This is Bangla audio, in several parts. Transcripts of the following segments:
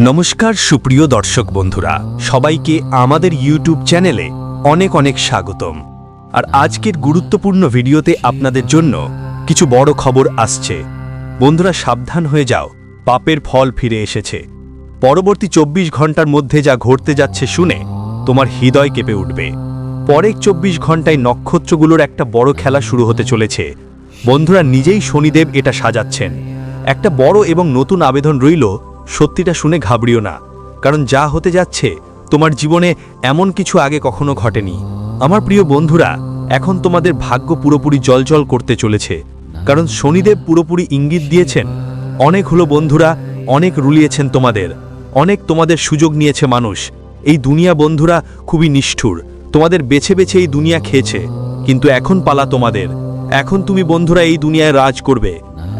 নমস্কার, সুপ্রিয় দর্শক বন্ধুরা। সবাইকে আমাদের ইউটিউব চ্যানেলে অনেক অনেক স্বাগতম। আর আজকের গুরুত্বপূর্ণ ভিডিওতে আপনাদের জন্য কিছু বড় খবর আসছে। বন্ধুরা, সাবধান হয়ে যাও, পাপের ফল ফিরে এসেছে। পরবর্তী চব্বিশ ঘণ্টার মধ্যে যা ঘটতে যাচ্ছে শুনে তোমার হৃদয় কেঁপে উঠবে। পরের চব্বিশ ঘন্টায় নক্ষত্রগুলোর একটা বড় খেলা শুরু হতে চলেছে। বন্ধুরা, নিজেই শনিদেব এটা সাজাচ্ছেন। একটা বড় এবং নতুন আবেদন রইল সত্যিটা শুনে ঘাবড়িও না, কারণ যা হতে যাচ্ছে তোমার জীবনে এমন কিছু আগে কখনো ঘটেনি। আমার প্রিয় বন্ধুরা, এখন তোমাদের ভাগ্য পুরোপুরি জলজল করতে চলেছে, কারণ শনিদেব পুরোপুরি ইঙ্গিত দিয়েছেন, অনেক হলো বন্ধুরা, অনেক রুলিয়েছেন তোমাদের, অনেক তোমাদের সুযোগ নিয়েছে মানুষ, এই দুনিয়া বন্ধুরা খুবই নিষ্ঠুর, তোমাদের বেছে বেছে এই দুনিয়া খেয়েছে, কিন্তু এখন পালা তোমাদের, এখন তুমি বন্ধুরা এই দুনিয়ায় রাজ করবে,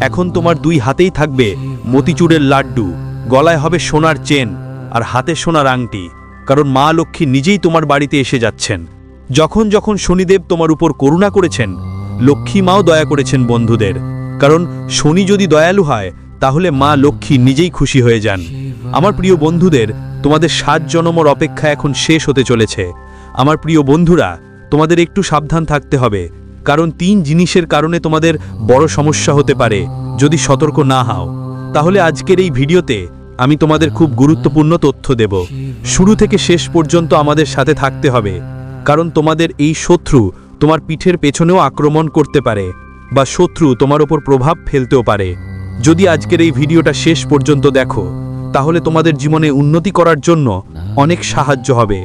এখন তোমার দুই হাতেই থাকবে মতিচুরের লাড্ডু। গলায় হবে সোনার চেন আর হাতে সোনার আংটি, কারণ মা লক্ষ্মী নিজেই তোমার বাড়িতে এসে যাচ্ছেন। যখন যখন শনিদেব তোমার উপর করুণা করেছেন, লক্ষ্মী মাও দয়া করেছেন বন্ধুদের, কারণ শনি যদি দয়ালু হয়, তাহলে মা লক্ষ্মী নিজেই খুশি হয়ে যান। আমার প্রিয় বন্ধুদের, তোমাদের সাত জনমর অপেক্ষা এখন শেষ হতে চলেছে। আমার প্রিয় বন্ধুরা, তোমাদের একটু সাবধান থাকতে হবে, কারণ তিন জিনিসের কারণে তোমাদের বড় সমস্যা হতে পারে, যদি সতর্ক না হও। তাহলে আজকের এই ভিডিওতে আমি তোমাদের খুব গুরুত্বপূর্ণ তথ্য দেব। শুরু থেকে শেষ পর্যন্ত আমাদের সাথে থাকতে হবে, কারণ তোমাদের এই শত্রু তোমার পিঠের পেছনেও আক্রমণ করতে পারে, বা শত্রু তোমার ওপর প্রভাব ফেলতেও পারে। যদি আজকের এই ভিডিওটা শেষ পর্যন্ত দেখো, তাহলে তোমাদের জীবনে উন্নতি করার জন্য অনেক সাহায্য হবে।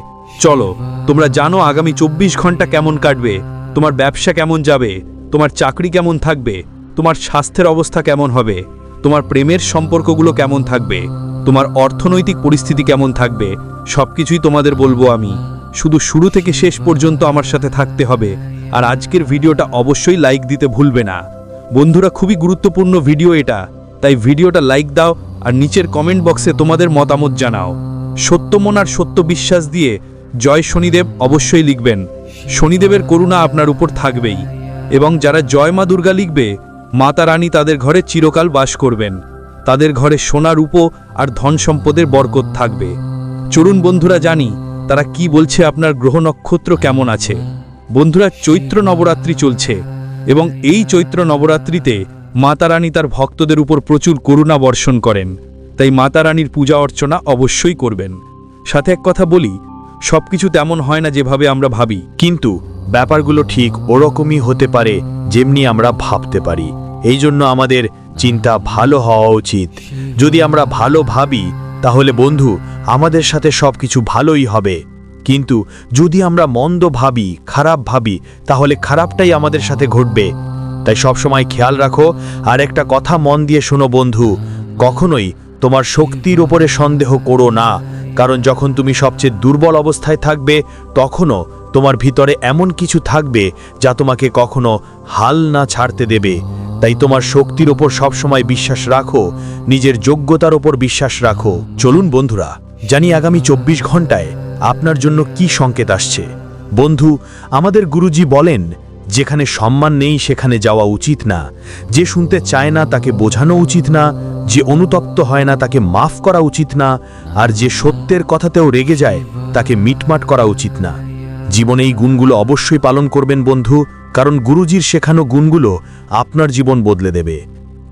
চলো, তোমরা জানো আগামী চব্বিশ ঘণ্টা কেমন কাটবে, তোমার ব্যবসা কেমন যাবে, তোমার চাকরি কেমন থাকবে, তোমার স্বাস্থ্যের অবস্থা কেমন হবে। তোমার প্রেমের সম্পর্কগুলো কেমন থাকবে? তোমার অর্থনৈতিক পরিস্থিতি কেমন থাকবে? সবকিছুই তোমাদের বলব আমি। শুধু শুরু থেকে শেষ পর্যন্ত আমার সাথে থাকতে হবে। আর আজকের ভিডিওটা অবশ্যই লাইক দিতে ভুলবে না। বন্ধুরা, খুবই গুরুত্বপূর্ণ ভিডিও এটা। তাই ভিডিওটা লাইক দাও আর নিচের কমেন্ট বক্সে তোমাদের মতামত জানাও। সত্যমন আর সত্য বিশ্বাস দিয়ে জয় শনিদেব অবশ্যই লিখবেন। শনিদেবের করুণা আপনার উপর থাকবেই। এবং যারা জয় মা দুর্গা লিখবে মাতা রানী তাদের ঘরে চিরকাল বাস করবেন। তাদের ঘরে সোনা রূপো আর ধন সম্পদের বরকত থাকবে। চরুণ বন্ধুরা জানি, তারা কি বলছে আপনার গ্রহ নক্ষত্র কেমন আছে? বন্ধুরা, চৈত্র নবরাত্রি চলছে এবং এই চৈত্র নবরাত্রিতে মাতা রানী তার ভক্তদের উপর প্রচুর করুণা বর্ষণ করেন। তাই মাতা রানীর পূজা অর্চনা অবশ্যই করবেন। সাথে এক কথা বলি, সবকিছু তেমন হয় না যেভাবে আমরা ভাবি। কিন্তু ব্যাপারগুলো ঠিক ওরকমই হতে পারে, যেমনি আমরা ভাবতে পারি। এই জন্য আমাদের চিন্তা ভালো হওয়া উচিত। যদি আমরা ভালো ভাবি, তাহলে বন্ধু, আমাদের সাথে সব কিছু ভালোই হবে। কিন্তু যদি আমরা মন্দ ভাবি, খারাপ ভাবি, তাহলে খারাপটাই আমাদের সাথে ঘটবে। তাই সবসময় খেয়াল রাখো, আর একটা কথা মন দিয়ে শোনো বন্ধু, কখনোই তোমার শক্তির ওপরে সন্দেহ করো না। কারণ যখন তুমি সবচেয়ে দুর্বল অবস্থায় থাকবে, তখনও তোমার ভিতরে এমন কিছু থাকবে যা তোমাকে কখনো হাল না ছাড়তে দেবে। তাই তোমার শক্তির ওপর সবসময় বিশ্বাস রাখো, নিজের যোগ্যতার ওপর বিশ্বাস রাখো। চলুন বন্ধুরা, জানি আগামী চব্বিশ ঘন্টায় আপনার জন্য কি সংকেত আসছে। বন্ধু, আমাদের গুরুজি বলেন, যেখানে সম্মান নেই সেখানে যাওয়া উচিত না। যে শুনতে চায় না তাকে বোঝানো উচিত না, যে অনুতপ্ত হয় না তাকে মাফ করা উচিত না, আর যে সত্যের কথাতেও রেগে যায় তাকে মিটমাট করা উচিত না। জীবনে এই গুণগুলো অবশ্যই পালন করবেন বন্ধু, কারণ গুরুজির শেখানো গুণগুলো আপনার জীবন বদলে দেবে।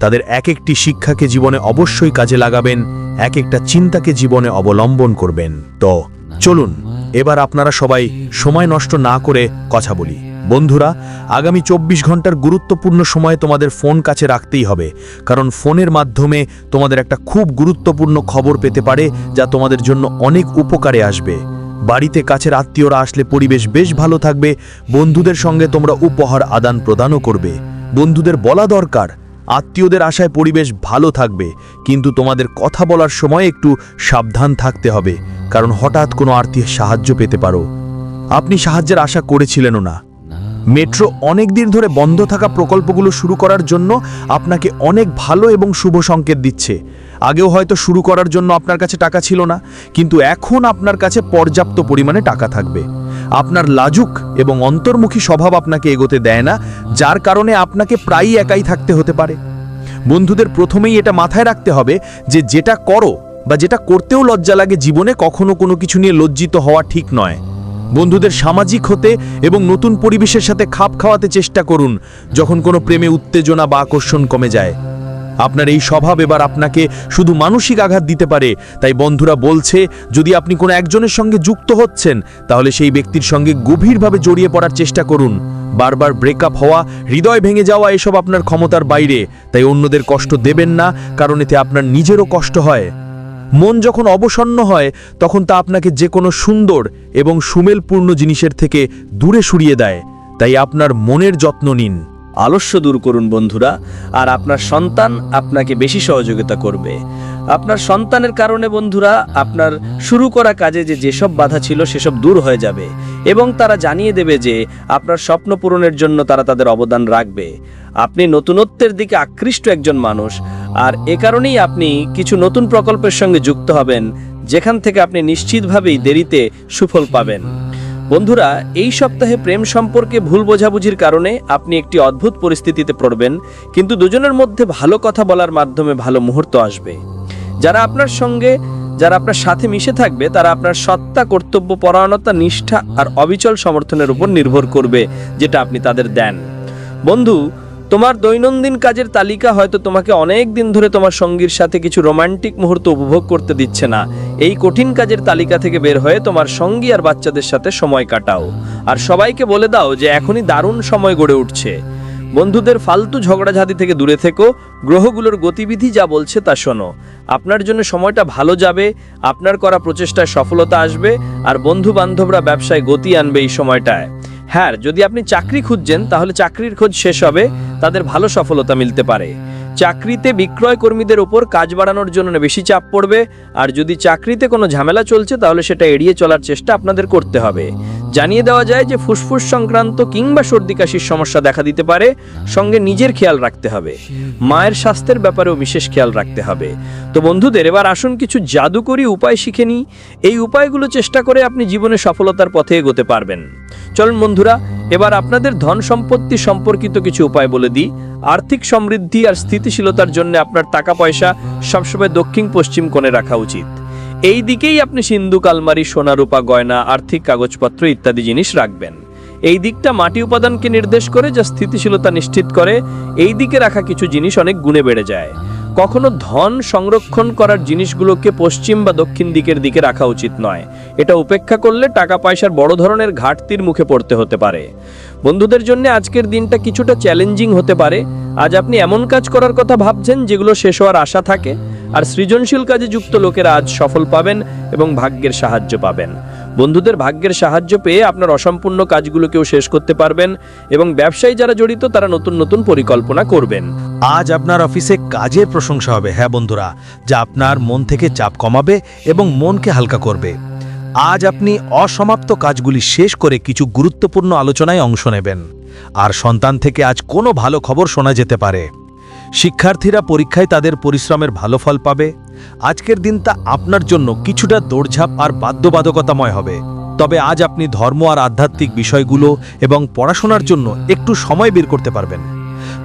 তাদের এক একটি শিক্ষাকে জীবনে অবশ্যই কাজে লাগাবেন এক একটা চিন্তাকে জীবনে অবলম্বন করবেন। তো, চলুন, এবার আপনারা সবাই সময় নষ্ট না করে কথা বলি। বন্ধুরা, আগামী চব্বিশ ঘণ্টার গুরুত্বপূর্ণ সময়ে তোমাদের ফোন কাছে রাখতেই হবে, কারণ ফোনের মাধ্যমে তোমাদের একটা খুব গুরুত্বপূর্ণ খবর পেতে পারে, যা তোমাদের জন্য অনেক উপকারে আসবে। বাড়িতে কাছের আত্মীয়রা আসলে পরিবেশ বেশ ভালো থাকবে, বন্ধুদের সঙ্গে তোমরা উপহার আদান প্রদানও করবে। বন্ধুদের বলা দরকার। আত্মীয়দের আশায় পরিবেশ ভালো থাকবে, কিন্তু তোমাদের কথা বলার সময় একটু সাবধান থাকতে হবে, কারণ হঠাৎ কোনো আর্থিক সাহায্য পেতে পারো। আপনি সাহায্যের আশা করেছিলেনও না। মেট্রো অনেক দিন ধরে বন্ধ থাকা প্রকল্পগুলো শুরু করার জন্য আপনাকে অনেক ভালো এবং শুভ সংকেত দিচ্ছে। আগেও হয়তো শুরু করার জন্য আপনার কাছে টাকা ছিল না, কিন্তু এখন আপনার কাছে পর্যাপ্ত পরিমাণে টাকা থাকবে। আপনার লাজুক এবং অন্তর্মুখী স্বভাব আপনাকে এগোতে দেয় না, যার কারণে আপনাকে প্রায়ই একাই থাকতে হতে পারে। বন্ধুদের প্রথমেই এটা মাথায় রাখতে হবে যে যেটা করো বা যেটা করতেও লজ্জা লাগে জীবনে কখনো কোনো কিছু নিয়ে লজ্জিত হওয়া ঠিক নয়। বন্ধুদের সামাজিক হতে এবং নতুন পরিবেশের সাথে খাপ খাওয়াতে চেষ্টা করুন, যখন কোনো প্রেমে উত্তেজনা বা আকর্ষণ কমে যায়। আপনার এই স্বভাব এবার আপনাকে শুধু মানসিক আঘাত দিতে পারে। তাই বন্ধুরা বলছে, যদি আপনি কোনো একজনের সঙ্গে যুক্ত হচ্ছেন, তাহলে সেই ব্যক্তির সঙ্গে গভীরভাবে জড়িয়ে পড়ার চেষ্টা করুন। বারবার ব্রেকআপ হওয়া, হৃদয় ভেঙে যাওয়া এসব আপনার ক্ষমতার বাইরে। তাই অন্যদের কষ্ট দেবেন না, কারণ এতে আপনার নিজেরও কষ্ট হয়। মন যখন অবসন্ন হয়, তখন তা আপনাকে যে কোনো সুন্দর এবং সুমেলপূর্ণ জিনিসের থেকে দূরে সরিয়ে দেয়। তাই আপনার মনের যত্ন নিন। আলস্য দূর করুন বন্ধুরা, আর আপনার সন্তান আপনাকে বেশি সহযোগিতা করবে। আপনার সন্তানের কারণে বন্ধুরা, আপনার শুরু করা কাজে যে যেসব বাধা ছিল সেসব দূর হয়ে যাবে এবং তারা জানিয়ে দেবে যে আপনার স্বপ্ন পূরণের জন্য তারা তাদের অবদান রাখবে। আপনি নতুনত্বের দিকে আকৃষ্ট একজন মানুষ, আর এ কারণেই আপনি কিছু নতুন প্রকল্পের সঙ্গে যুক্ত হবেন, যেখান থেকে আপনি নিশ্চিতভাবেই দেরিতে সুফল পাবেন। বন্ধুরা, এই সপ্তাহে প্রেম সম্পর্কে ভুল বোঝাবুঝির কারণে আপনি একটি অদ্ভুত পরিস্থিতিতে পড়বেন, কিন্তু দুজনের মধ্যে ভালো কথা বলার মাধ্যমে ভালো মুহূর্ত আসবে। যারা আপনার সঙ্গে, যারা আপনার সাথে মিশে থাকবে, তারা আপনার সত্তা, কর্তব্য, পরায়ণতা, নিষ্ঠা আর অবিচল সমর্থনের উপর নির্ভর করবে, যেটা আপনি তাদের দেন। বন্ধু তোমার দৈনন্দিন কাজের তালিকা হয়তো তোমাকে অনেক দিন ধরে তোমার সঙ্গীর সাথে কিছু রোমান্টিক মুহূর্ত উপভোগ করতে দিচ্ছে না। এই কঠিন কাজের তালিকা থেকে বের হয়ে তোমার সঙ্গী আর বাচ্চাদের সাথে সময় কাটাও। আর সবাইকে বলে দাও যে এখনই দারুণ সময় গড়ে উঠছে। বন্ধুদের ফালতু ঝগড়াঝাটি থেকে দূরে থেকো, গ্রহগুলোর গতিবিধি যা বলছে তা শোনো। আপনার জন্য সময়টা ভালো যাবে, আপনার করা প্রচেষ্টায় সফলতা আসবে, আর বন্ধু বান্ধবরা ব্যবসায় গতি আনবে এই সময়টায়। হ্যাঁ যদি আপনি চাকরি খুঁজছেন, তাহলে চাকরির খোঁজ শেষ হবে, তাদের ভালো সফলতা মিলতে পারে। চাকরিতে বিক্রয় কর্মীদের ওপর কাজ বাড়ানোর জন্য বেশি চাপ পড়বে, আর যদি চাকরিতে কোনো ঝামেলা চলছে, তাহলে সেটা এড়িয়ে চলার চেষ্টা আপনাদের করতে হবে। জানিয়ে দেওয়া যায় যে ফুসফুস সংক্রান্ত কিংবা সর্দি কাশির সমস্যা দেখা দিতে পারে, সঙ্গে নিজের খেয়াল রাখতে হবে। মায়ের স্বাস্থ্যের ব্যাপারেও বিশেষ খেয়াল রাখতে হবে। তো বন্ধুদের, এবার আসুন কিছু জাদুকরী উপায় শিখে নিই। এই উপায়গুলো চেষ্টা করে আপনি জীবনে সফলতার পথে এগোতে পারবেন। চলুন বন্ধুরা, এবার আপনাদের ধন সম্পত্তি সম্পর্কিত কিছু উপায় বলে দিই। আর্থিক সমৃদ্ধি আর স্থিতিশীলতার জন্য আপনার টাকা পয়সা সবসময় দক্ষিণ পশ্চিম কোণে রাখা উচিত। এই দিকেই আপনি সিন্ধু, কালমারি, সোনা রূপা, গয়না, আর্থিক কাগজপত্র ইত্যাদি জিনিস রাখবেন। এই দিকটা মাটি উপাদানকে নির্দেশ করে, যা স্থিতিশীলতা নিশ্চিত করে, এই দিকে রাখা কিছু জিনিস অনেক গুণে বেড়ে যায়। কখনো ধন সংরক্ষণ করার জিনিসগুলোকে পশ্চিম বা দক্ষিণ দিকের দিকে রাখা উচিত নয়। এটা উপেক্ষা করলে টাকা পয়সার বড় ধরনের ঘাটতির মুখে পড়তে হতে পারে। বন্ধুদের জন্য আজকের দিনটা কিছুটা চ্যালেঞ্জিং হতে পারে। আজ আপনি এমন কাজ করার কথা ভাবছেন যেগুলো শেষ হওয়ার আশা থাকে। আর সৃজনশীল কাজে যুক্ত লোকেরা আজ সফল পাবেন এবং ভাগ্যের সাহায্য পাবেন। বন্ধুদের ভাগ্যের সাহায্য পেয়ে আপনার অসম্পূর্ণ কাজগুলোকেও শেষ করতে পারবেন এবং ব্যবসায়ী যারা জড়িত তারা নতুন নতুন পরিকল্পনা করবেন। আজ আপনার অফিসে কাজের প্রশংসা হবে হ্যাঁ বন্ধুরা, যা আপনার মন থেকে চাপ কমাবে এবং মনকে হালকা করবে। আজ আপনি অসমাপ্ত কাজগুলি শেষ করে কিছু গুরুত্বপূর্ণ আলোচনায় অংশ নেবেন। আর সন্তান থেকে আজ কোনো ভালো খবর শোনা যেতে পারে। শিক্ষার্থীরা পরীক্ষায় তাদের পরিশ্রমের ভালো ফল পাবে। আজকের দিনটা আপনার জন্য কিছুটা দৌড়ঝাঁপ আর বাধ্যবাধকতাময় হবে। তবে আজ আপনি ধর্ম আর আধ্যাত্মিক বিষয়গুলো এবং পড়াশোনার জন্য একটু সময় বের করতে পারবেন।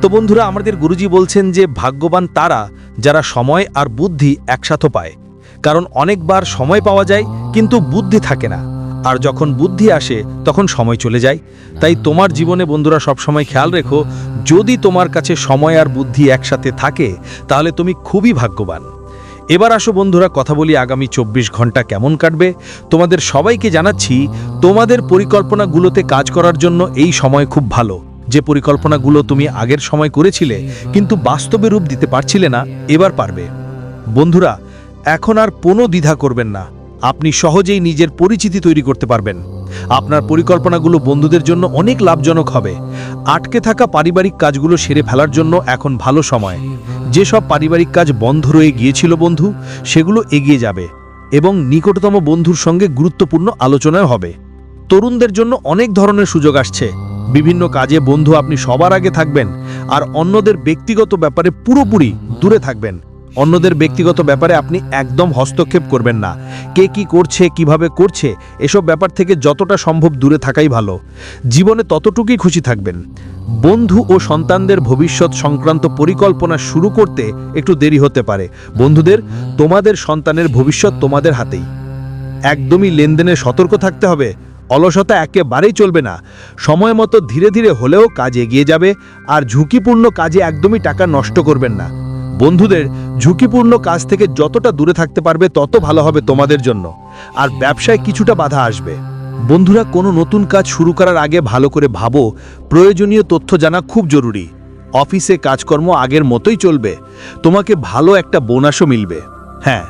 তো বন্ধুরা, আমাদের গুরুজি বলছেন যে, ভাগ্যবান তারা যারা সময় আর বুদ্ধি একসাথে পায়। কারণ অনেকবার সময় পাওয়া যায়, কিন্তু বুদ্ধি থাকে না। আর যখন বুদ্ধি আসে, তখন সময় চলে যায়। তাই তোমার জীবনে বন্ধুরা সবসময় খেয়াল রেখো, যদি তোমার কাছে সময় আর বুদ্ধি একসাথে থাকে, তাহলে তুমি খুবই ভাগ্যবান। এবার আসো বন্ধুরা, কথা বলি আগামী চব্বিশ ঘণ্টা কেমন কাটবে। তোমাদের সবাইকে জানাচ্ছি, তোমাদের পরিকল্পনাগুলোতে কাজ করার জন্য এই সময় খুব ভালো। যে পরিকল্পনাগুলো তুমি আগের সময় করেছিলে, কিন্তু বাস্তবে রূপ দিতে পারছিলে না, এবার পারবে। বন্ধুরা, এখন আর কোনো দ্বিধা করবেন না। আপনি সহজেই নিজের পরিচিতি তৈরি করতে পারবেন। আপনার পরিকল্পনাগুলো বন্ধুদের জন্য অনেক লাভজনক হবে। আটকে থাকা পারিবারিক কাজগুলো সেরে ফেলার জন্য এখন ভালো সময়। যেসব পারিবারিক কাজ বন্ধ রয়ে গিয়েছিল বন্ধু, সেগুলো এগিয়ে যাবে এবং নিকটতম বন্ধুর সঙ্গে গুরুত্বপূর্ণ আলোচনাও হবে। তরুণদের জন্য অনেক ধরনের সুযোগ আসছে। বিভিন্ন কাজে বন্ধু আপনি সবার আগে থাকবেন আর অন্যদের ব্যক্তিগত ব্যাপারে পুরোপুরি দূরে থাকবেন। অন্যদের ব্যক্তিগত ব্যাপারে আপনি একদম হস্তক্ষেপ করবেন না। কে কি করছে, কীভাবে করছে, এসব ব্যাপার থেকে যতটা সম্ভব দূরে থাকাই ভালো। জীবনে ততটুকুই খুশি থাকবেন। বন্ধু ও সন্তানদের ভবিষ্যৎ সংক্রান্ত পরিকল্পনা শুরু করতে একটু দেরি হতে পারে। বন্ধুদের, তোমাদের সন্তানের ভবিষ্যৎ তোমাদের হাতেই। একদমই লেনদেনে সতর্ক থাকতে হবে। অলসতা একেবারেই চলবে না। সময় মতো ধীরে ধীরে হলেও কাজ এগিয়ে যাবে, আর ঝুঁকিপূর্ণ কাজে একদমই টাকা নষ্ট করবেন না। বন্ধুদের ঝুঁকিপূর্ণ কাজ থেকে যতটা দূরে থাকতে পারবে, তত ভালো হবে তোমাদের জন্য। আর ব্যবসায় কিছুটা বাধা আসবে। বন্ধুরা, কোনো নতুন কাজ শুরু করার আগে ভালো করে ভাবো, প্রয়োজনীয় তথ্য জানা খুব জরুরি। অফিসে কাজকর্ম আগের মতোই চলবে, তোমাকে ভালো একটা বোনাসও মিলবে। হ্যাঁ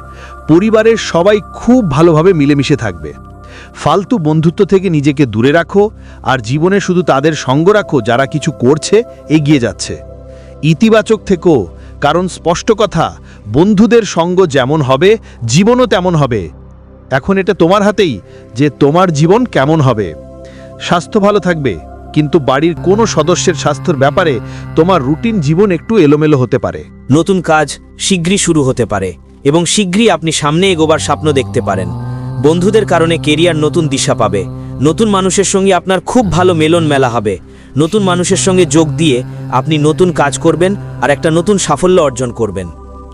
পরিবারের সবাই খুব ভালোভাবে মিলেমিশে থাকবে। ফালতু বন্ধুত্ব থেকে নিজেকে দূরে রাখো, আর জীবনে শুধু তাদের সঙ্গ রাখো যারা কিছু করছে, এগিয়ে যাচ্ছে। ইতিবাচক থেকো কারণ স্পষ্ট কথা, বন্ধুদের সঙ্গ যেমন হবে, জীবনও তেমন হবে। এখন এটা তোমার হাতেই যে তোমার জীবন কেমন হবে। স্বাস্থ্য ভালো থাকবে, কিন্তু বাড়ির কোনো সদস্যের স্বাস্থ্যের ব্যাপারে তোমার রুটিন জীবন একটু এলোমেলো হতে পারে। নতুন কাজ শীঘ্রই শুরু হতে পারে এবং শীঘ্রই আপনি সামনে এগোবার স্বপ্ন দেখতে পারেন। বন্ধুদের কারণে কেরিয়ার নতুন দিশা পাবে। নতুন মানুষের সঙ্গে আপনার খুব ভালো মেলন মেলা হবে। নতুন মানুষের সঙ্গে যোগ দিয়ে আপনি নতুন কাজ করবেন আর একটা নতুন সাফল্য অর্জন করবেন।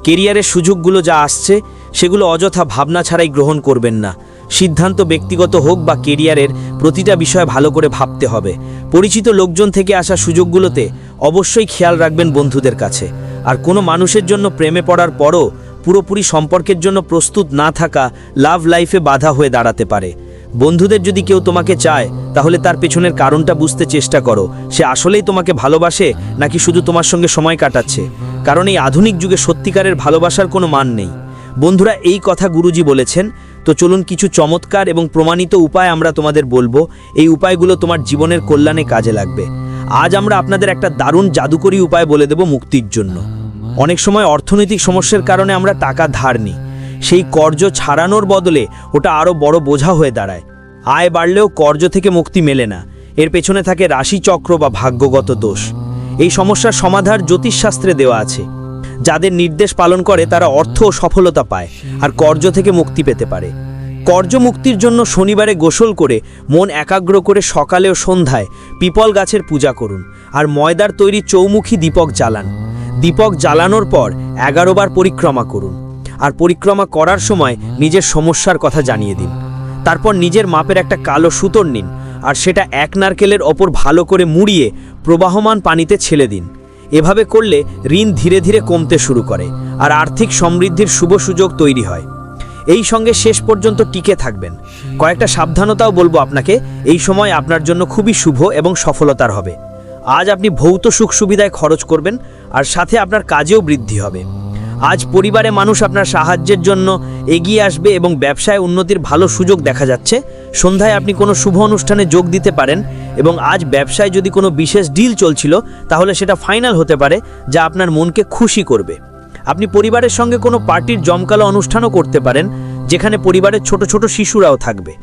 কেরিয়ারের সুযোগগুলো যা আসছে, সেগুলো অযথা ভাবনা ছাড়াই গ্রহণ করবেন না। সিদ্ধান্ত ব্যক্তিগত হোক বা কেরিয়ারের প্রতিটা বিষয় ভালো করে ভাবতে হবে। পরিচিত লোকজন থেকে আসা সুযোগগুলোতে অবশ্যই খেয়াল রাখবেন বন্ধুদের কাছে। আর কোনো মানুষের জন্য প্রেমে পড়ার পরও পুরোপুরি সম্পর্কের জন্য প্রস্তুত না থাকা লাভ লাইফে বাধা হয়ে দাঁড়াতে পারে। বন্ধুদের যদি কেউ তোমাকে চায়, তাহলে তার পেছনের কারণটা বুঝতে চেষ্টা করো। সে আসলেই তোমাকে ভালোবাসে, নাকি শুধু তোমার সঙ্গে সময় কাটাচ্ছে? কারণ এই আধুনিক যুগে সত্যিকারের ভালোবাসার কোনো মান নেই। বন্ধুরা, এই কথা গুরুজি বলেছেন, তো চলুন কিছু চমৎকার এবং প্রমাণিত উপায় আমরা তোমাদের বলব। এই উপায়গুলো তোমার জীবনের কল্যাণে কাজে লাগবে। আজ আমরা আপনাদের একটা দারুণ জাদুকরী উপায় বলে দেব মুক্তির জন্য। অনেক সময় অর্থনৈতিক সমস্যার কারণে আমরা টাকা ধার নিই। সেই কর্জ ছাড়ানোর বদলে ওটা আরও বড় বোঝা হয়ে দাঁড়ায়। আয় বাড়লেও কর্জ থেকে মুক্তি মেলে না। এর পেছনে থাকে রাশিচক্র বা ভাগ্যগত দোষ। এই সমস্যার সমাধান জ্যোতিষশাস্ত্রে দেওয়া আছে। যাদের নির্দেশ পালন করে, তারা অর্থ ও সফলতা পায় আর কর্জ থেকে মুক্তি পেতে পারে। কর্জ মুক্তির জন্য শনিবারে গোসল করে মন একাগ্র করে সকালে ও সন্ধ্যায় পিপল গাছের পূজা করুন আর ময়দার তৈরি চৌমুখী দীপক জ্বালান। দীপক জ্বালানোর পর এগারো বার পরিক্রমা করুন। আর পরিক্রমা করার সময় নিজের সমস্যার কথা জানিয়ে দিন। তারপর নিজের মাপের একটা কালো সুতোর নিন আর সেটা এক নারকেলের ওপর ভালো করে মুড়িয়ে প্রবাহমান পানিতে ছেলে দিন। এভাবে করলে ঋণ ধীরে ধীরে কমতে শুরু করে আর আর্থিক সমৃদ্ধির শুভ সুযোগ তৈরি হয়। এই সঙ্গে শেষ পর্যন্ত টিকে থাকবেন। কয়েকটা সাবধানতাও বলব আপনাকে, এই সময় আপনার জন্য খুবই শুভ এবং সফলতার হবে। আজ আপনি ভৌত সুখ সুবিধায় খরচ করবেন আর সাথে আপনার কাজেও বৃদ্ধি হবে। আজ পরিবারে মানুষ আপনার সাহায্যের জন্য এগিয়ে আসবে এবং ব্যবসায় উন্নতির ভালো সুযোগ দেখা যাচ্ছে। সন্ধ্যায় আপনি কোনো শুভ অনুষ্ঠানে যোগ দিতে পারেন এবং আজ ব্যবসায় যদি কোনো বিশেষ ডিল চলছিল, তাহলে সেটা ফাইনাল হতে পারে, যা আপনার মনকে খুশি করবে। আপনি পরিবারের সঙ্গে কোনো পার্টির জমকালো অনুষ্ঠানও করতে পারেন, যেখানে পরিবারের ছোট ছোট শিশুরাও থাকবে।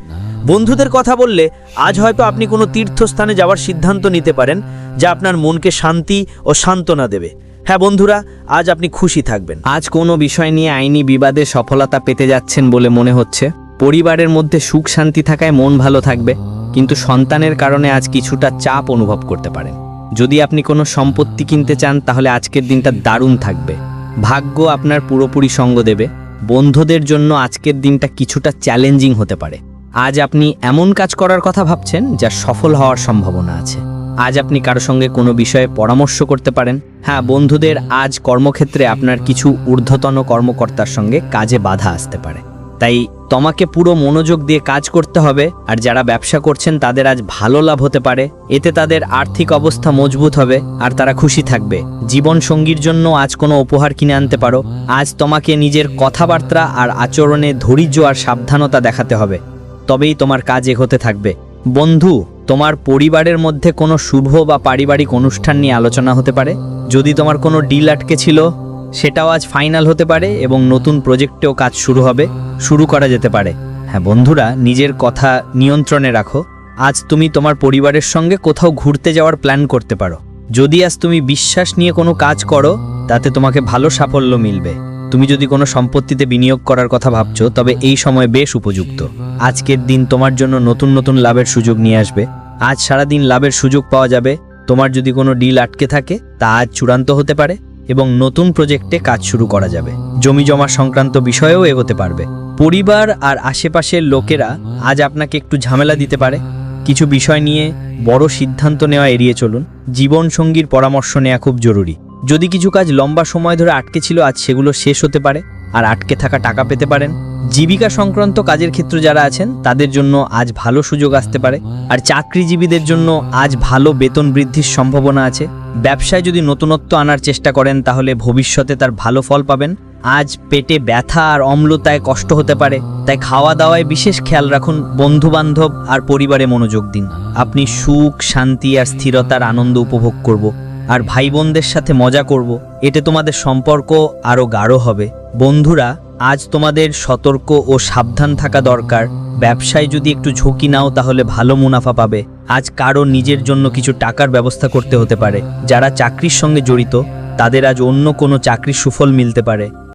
বন্ধুদের কথা বললে, আজ হয়তো আপনি কোনো তীর্থস্থানে যাওয়ার সিদ্ধান্ত নিতে পারেন, যা আপনার মনকে শান্তি ও সান্ত্বনা দেবে। হ্যাঁ বন্ধুরা, আজ আপনি খুশি থাকবেন। আজ কোনো বিষয় নিয়ে আইনি বিবাদে সফলতা পেতে যাচ্ছেন বলে মনে হচ্ছে। পরিবারের মধ্যে সুখ শান্তি থাকায় মন ভালো থাকবে, কিন্তু সন্তানের কারণে আজ কিছুটা চাপ অনুভব করতে পারেন। যদি আপনি কোনো সম্পত্তি কিনতে চান, তাহলে আজকের দিনটা দারুণ থাকবে। ভাগ্য আপনার পুরোপুরি সঙ্গ দেবে। বন্ধুদের জন্য আজকের দিনটা কিছুটা চ্যালেঞ্জিং হতে পারে। আজ আপনি এমন কাজ করার কথা ভাবছেন যা সফল হওয়ার সম্ভাবনা আছে। আজ আপনি কারও সঙ্গে কোনো বিষয়ে পরামর্শ করতে পারেন? হ্যাঁ বন্ধুদের আজ কর্মক্ষেত্রে আপনার কিছু ঊর্ধ্বতন কর্মকর্তার সঙ্গে কাজে বাধা আসতে পারে। তাই তোমাকে পুরো মনোযোগ দিয়ে কাজ করতে হবে, আর যারা ব্যবসা করছেন তাদের আজ ভালো লাভ হতে পারে। এতে তাদের আর্থিক অবস্থা মজবুত হবে, আর তারা খুশি থাকবে। জীবন সঙ্গীর জন্য আজ কোনো উপহার কিনে আনতে পারো। আজ তোমাকে নিজের কথাবার্তা আর আচরণে ধৈর্য আর সাবধানতা দেখাতে হবে। তবেই তোমার কাজ এগোতে থাকবে। বন্ধু, তোমার পরিবারের মধ্যে কোনো শুভ বা পারিবারিক অনুষ্ঠান নিয়ে আলোচনা হতে পারে? যদি তোমার কোনো ডিল আটকে ছিল, সেটাও আজ ফাইনাল হতে পারে এবং নতুন প্রজেক্টেও কাজ শুরু হবে, শুরু করা যেতে পারে। হ্যাঁ বন্ধুরা, নিজের কথা নিয়ন্ত্রণে রাখো। আজ তুমি তোমার পরিবারের সঙ্গে কোথাও ঘুরতে যাওয়ার প্ল্যান করতে পারো। যদি আজ তুমি বিশ্বাস নিয়ে কোনো কাজ করো, তাতে তোমাকে ভালো সাফল্য মিলবে। তুমি যদি কোনো সম্পত্তিতে বিনিয়োগ করার কথা ভাবছ, তবে এই সময় বেশ উপযুক্ত। আজকের দিন তোমার জন্য নতুন নতুন লাভের সুযোগ নিয়ে আসবে। আজ সারাদিন লাভের সুযোগ পাওয়া যাবে। তোমার যদি কোনো ডিল আটকে থাকে, তা আজ চূড়ান্ত হতে পারে এবং নতুন প্রজেক্টে কাজ শুরু করা যাবে। জমি জমা সংক্রান্ত বিষয়েও এগোতে পারবে। পরিবার আর আশেপাশের লোকেরা আজ আপনাকে একটু ঝামেলা দিতে পারে। কিছু বিষয় নিয়ে বড় সিদ্ধান্ত নেওয়া এড়িয়ে চলুন। জীবন সঙ্গীর পরামর্শ নেওয়া খুব জরুরি। যদি কিছু কাজ লম্বা সময় ধরে আটকে ছিল, আজ সেগুলো শেষ হতে পারে। আর আটকে থাকা টাকা পেতে পারেন। জীবিকা সংক্রান্ত কাজের ক্ষেত্রে যারা আছেন, তাদের জন্য আজ ভালো সুযোগ আসতে পারে। আর চাকরিজীবীদের জন্য আজ ভালো বেতন বৃদ্ধির সম্ভাবনা আছে। ব্যবসায় যদি নতুনত্ব আনার চেষ্টা করেন, তাহলে ভবিষ্যতে তার ভালো ফল পাবেন। আজ পেটে ব্যথা আর অম্লতায় কষ্ট হতে পারে। তাই খাওয়া দাওয়ায় বিশেষ খেয়াল রাখুন বন্ধু বান্ধব আর পরিবারে মনোযোগ দিন। আপনি সুখ, শান্তি আর স্থিরতার আনন্দ উপভোগ করব। আর ভাই বোনদের সাথে মজা করব। এতে তোমাদের সম্পর্ক আরও গাঢ় হবে। বন্ধুরা, আজ তোমাদের সতর্ক ও সাবধান থাকা দরকার। ব্যবসায় যদি একটু ঝুঁকি নাও, তাহলে ভালো মুনাফা পাবে। আজ কারও নিজের জন্য কিছু টাকার ব্যবস্থা করতে হতে পারে। যারা চাকরির সঙ্গে জড়িত, তাদের আজ অন্য কোনো চাকরির সুফল মিলতে পারে।